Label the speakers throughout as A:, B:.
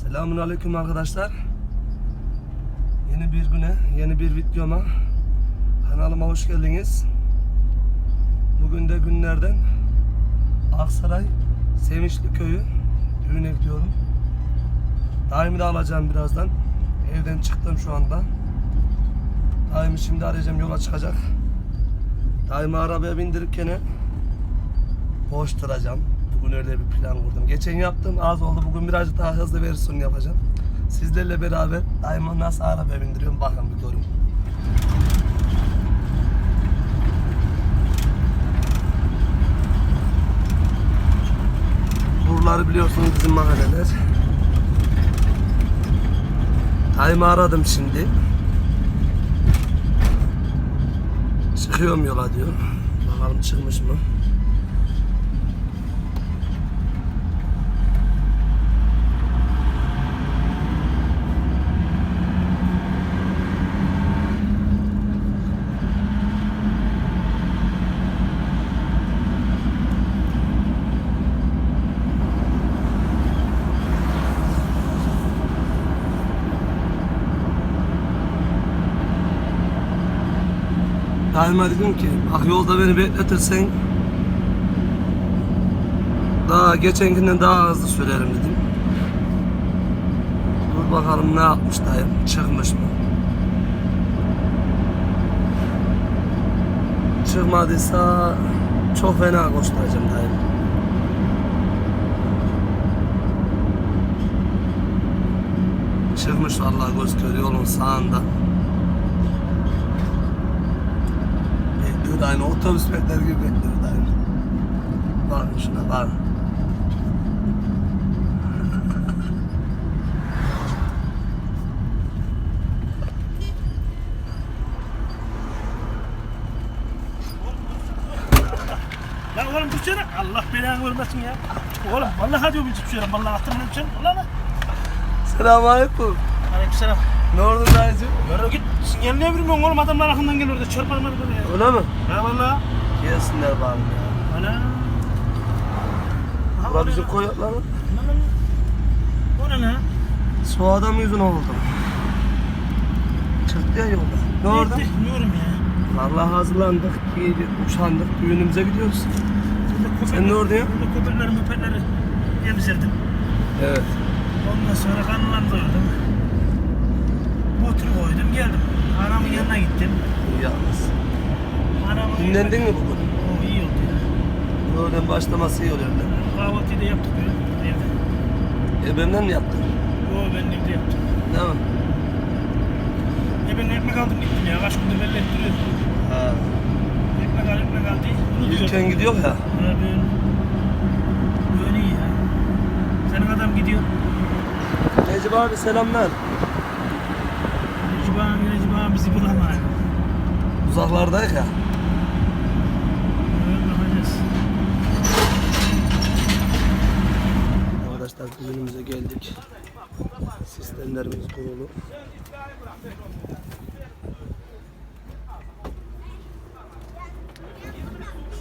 A: Selamun Aleyküm arkadaşlar. Yeni bir güne, yeni bir videoma kanalıma hoş geldiniz. Bugün de günlerden Aksaray Sevinçli Köyü düğüne gidiyorum. Daimi de alacağım birazdan. Evden çıktım şu anda. Daimi şimdi arayacağım yola çıkacak. Daimi arabaya bindirirken boş duracağım. Bugün öyle bir plan kurdum. Geçen yaptım az oldu. Bugün birazcık daha hızlı versiyon yapacağım. Sizlerle beraber daima nasıl arabaya bindiriyorum bakın bir görün. Buraları biliyorsunuz bizim mahalleler. Daima aradım şimdi. Çıkıyorum yola diyor. Bakalım çıkmış mı? Daima dedim ki bak yolda beni bekletirsen daha geçenkinden daha hızlı sürerim dedim. Dur bakalım ne yapmış dayım çıkmış mı? Çıkmadıysa çok fena koşturacağım dayım. Çıkmış vallahi göz kör yolun sağında. Bekliyor aynı otobüs bekler gibi bekliyor aynı. Bakın şuna bakın.
B: Lan oğlum düşsene. Allah belanı vermesin ya. Oğlum vallahi diyorum düşüyorum. Vallahi hatırımdan düşüyorum. Ulan lan.
A: Selamünaleyküm.
B: Aleykümselam.
A: Ne oldu dayıcım?
B: Yürü git. Sinyalini bilmiyorum oğlum. Adamlar arkamdan geliyor da çarpmadım böyle ya.
A: Öyle mi?
B: Ya vallahi.
A: Gelsinler bari ya.
B: Ana.
A: Bura bizim.
B: Lan lan. O ne lan?
A: Su adam yüzüne oldu. Çıktı ya yolda. Ne orada?
B: Gitti, Bilmiyorum ya.
A: Vallahi hazırlandık, giydik, uçandık, düğünümüze gidiyoruz. Sen ne orada ya?
B: Burada köpekleri möpekleri emzirdim.
A: Evet.
B: Ondan sonra kanlarını Motoru koydum geldim. Anamın yanına gittim.
A: Yapmışsın.
B: Anamın
A: Dinlendin mi bugün?
B: O iyi oldu ya.
A: Öğlen başlaması iyi oluyor.
B: Kahvaltıyı da yaptık böyle evde.
A: E benden mi yaptın?
B: O ben evde yaptım.
A: Değil mi?
B: E ben ekmek aldım gittim ya. Kaç gündür belli ettiriyor.
A: Ha.
B: Ekmek al ekmek al diyor.
A: Ülken gidiyor ya.
B: Ha böyle. Böyle iyi ya. Senin adam gidiyor.
A: Necip abi selamlar.
B: Ağam Necip ağam bizi bulamıyor.
A: Uzaklardayız ya. Arkadaşlar düğünümüze geldik. Sistemlerimiz kurulu.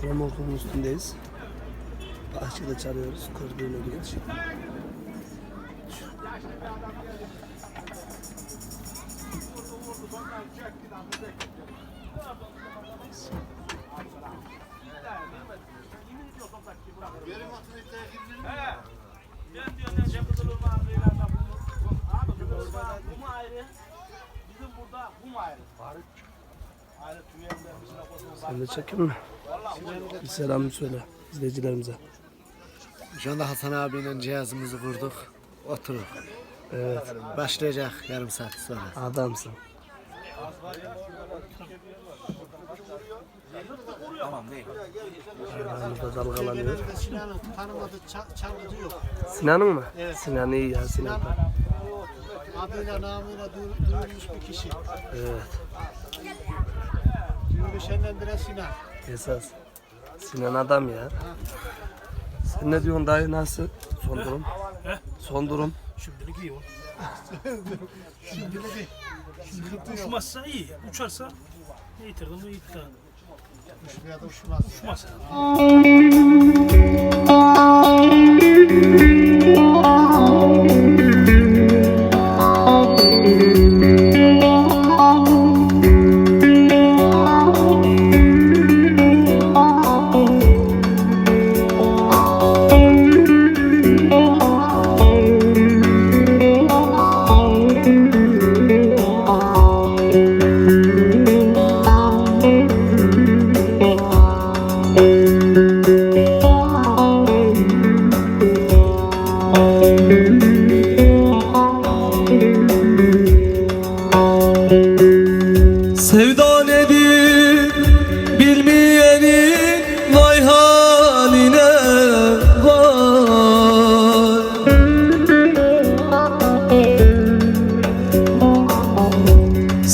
A: Romorkunun üstündeyiz. Bahçede çalıyoruz. Kır düğüne Sen de çekin mi? Bir selam söyle izleyicilerimize.
C: Şu anda Hasan abiyle cihazımızı kurduk. Oturur.
A: Evet
C: Başlayacak yarım saat sonra.
A: adamsın. Ayağımızda dalgalanıyor.
C: Sinan'ın tanımadığı çalgıcı yok.
A: Sinan'ın mı? Sinan iyi ya Sinan.
C: Adıyla namıyla du- duyulmuş bir kişi.
A: Evet
C: Düğünü şenlendiren Sinan.
A: esas. Sinan adam ya. Sen ne diyorsun dayı nasıl? Son durum? Son durum.
B: Şimdilik iyi ol. Şimdilik uçmazsa iyi. Uçarsa yitirdim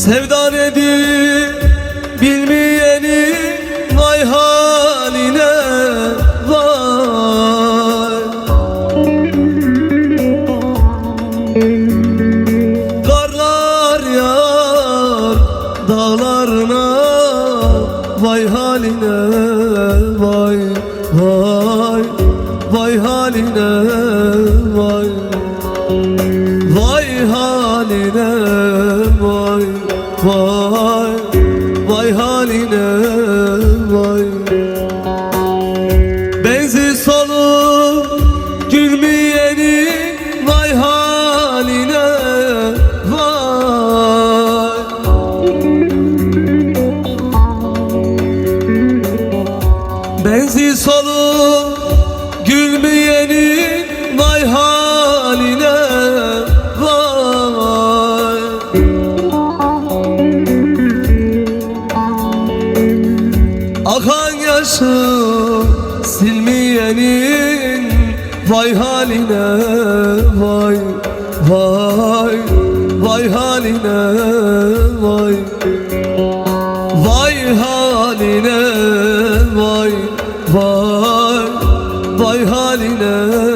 A: Sevda nedir bilmeyenin vay haline vay. Karlar yar dağlarına vay haline vay vay. Vay haline vay. Vay haline vay vay Vay haline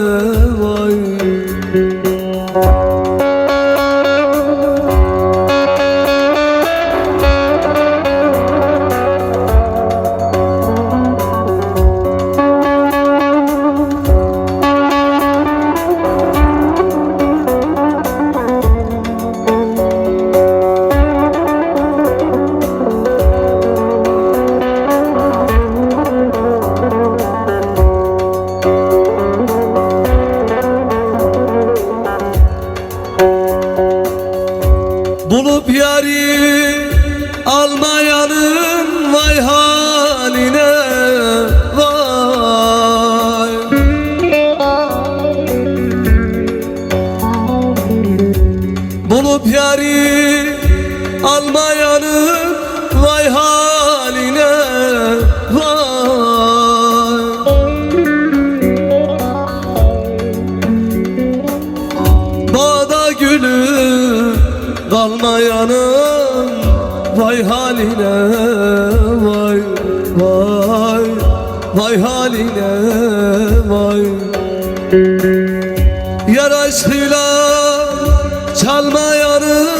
A: Bulup yari almayanın vay haline vay. Bağda gülü kalmayanın Vay haline vay vay Vay haline vay. Yar aşkıyla çalmayanın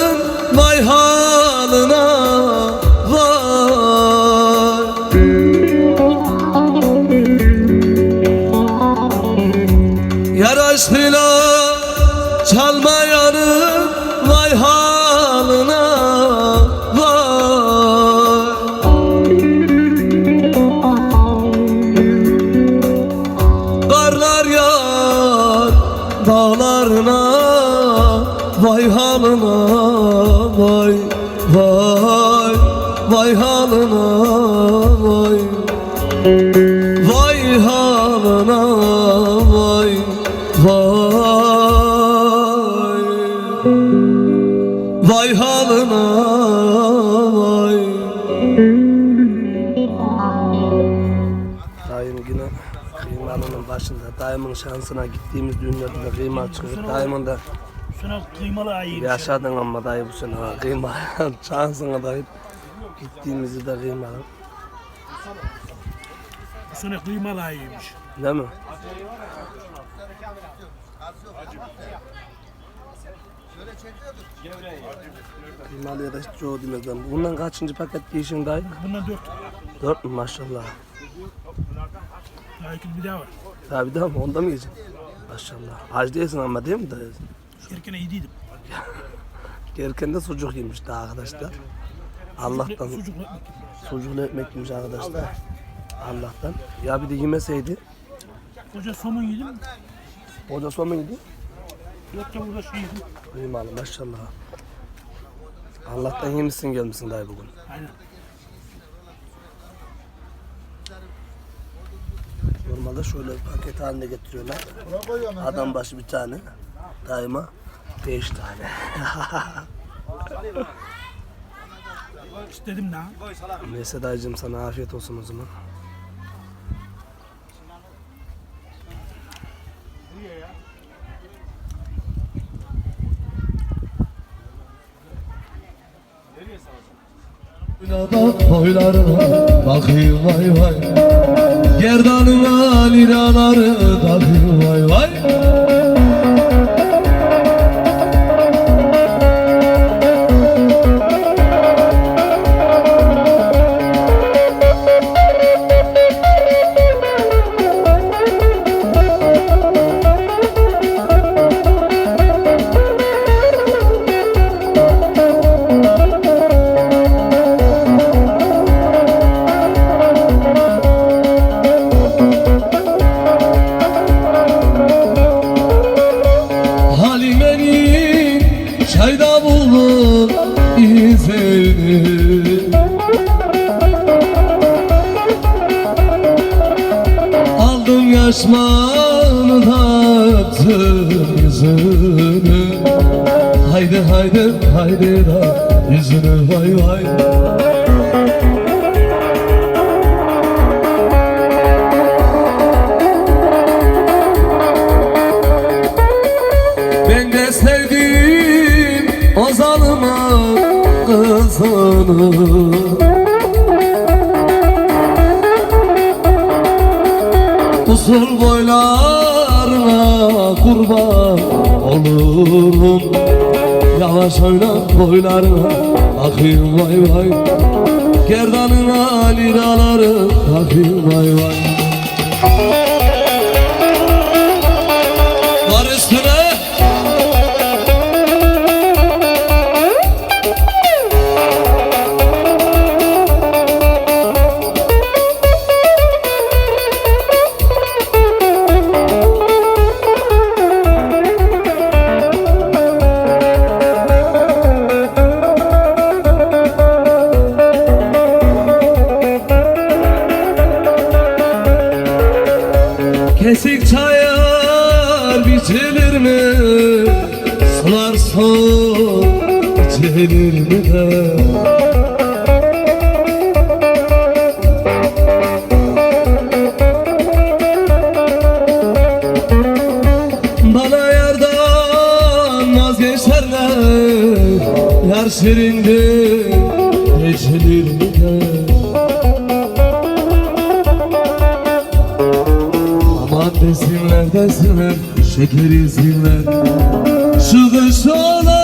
A: yine kıymalının başında dayımın şansına gittiğimiz düğünlerde de kıyma çıkıyor. Dayımın da
B: Şuna kıymalı
A: yaşadın ama dayı bu sene ha, kıyma şansına da hep gittiğimizi de kıymalı.
B: Bu sene kıymalı ayıymış.
A: Değil mi? Kıymalıya da hiç çoğu demez ben. Bundan kaçıncı paket giyişin dayı?
B: Bundan dört.
A: Dört mü maşallah.
B: Daha bir daha var.
A: Daha bir daha mı? Onda mı yiyeceksin? Maşallah. Aç değilsin ama değil mi dayı?
B: Erken iyiydim.
A: Gelirken de sucuk yemiş daha arkadaşlar. Allah'tan
B: Sucuklu ekmek.
A: sucuklu ekmek yemiş arkadaşlar. Allah'tan. Ya bir de yemeseydi.
B: Koca somun yedim.
A: Hoca son muydu?
B: Dört da burada şey yedim.
A: Kıymalı maşallah. Allah'tan yemişsin gelmişsin dayı bugün.
B: Aynen.
A: Normalde şöyle paket halinde getiriyorlar. Adam başı bir tane. Daima beş tane.
B: İstedim daha.
A: Neyse dayıcım sana afiyet olsun o zaman. Oylarına bakayım vay vay Gerdanıma liraları takayım vay vay Aldım yaşmanı taktım yüzünü. Haydi haydi haydi da yüzünü vay vay. Ben de sevdim o zalımın kızını Usul boylarına kurban olurum. Yavaş oyna boylarına akayım vay vay. Gerdanına liraları takayım vay vay Kesik çayar biçilir mi? Sular soğuk içilir mi de? Bana yardan vazgeçerler Yar şirindir geçilir mi desinler desinler şeker yesinler Şu kış olan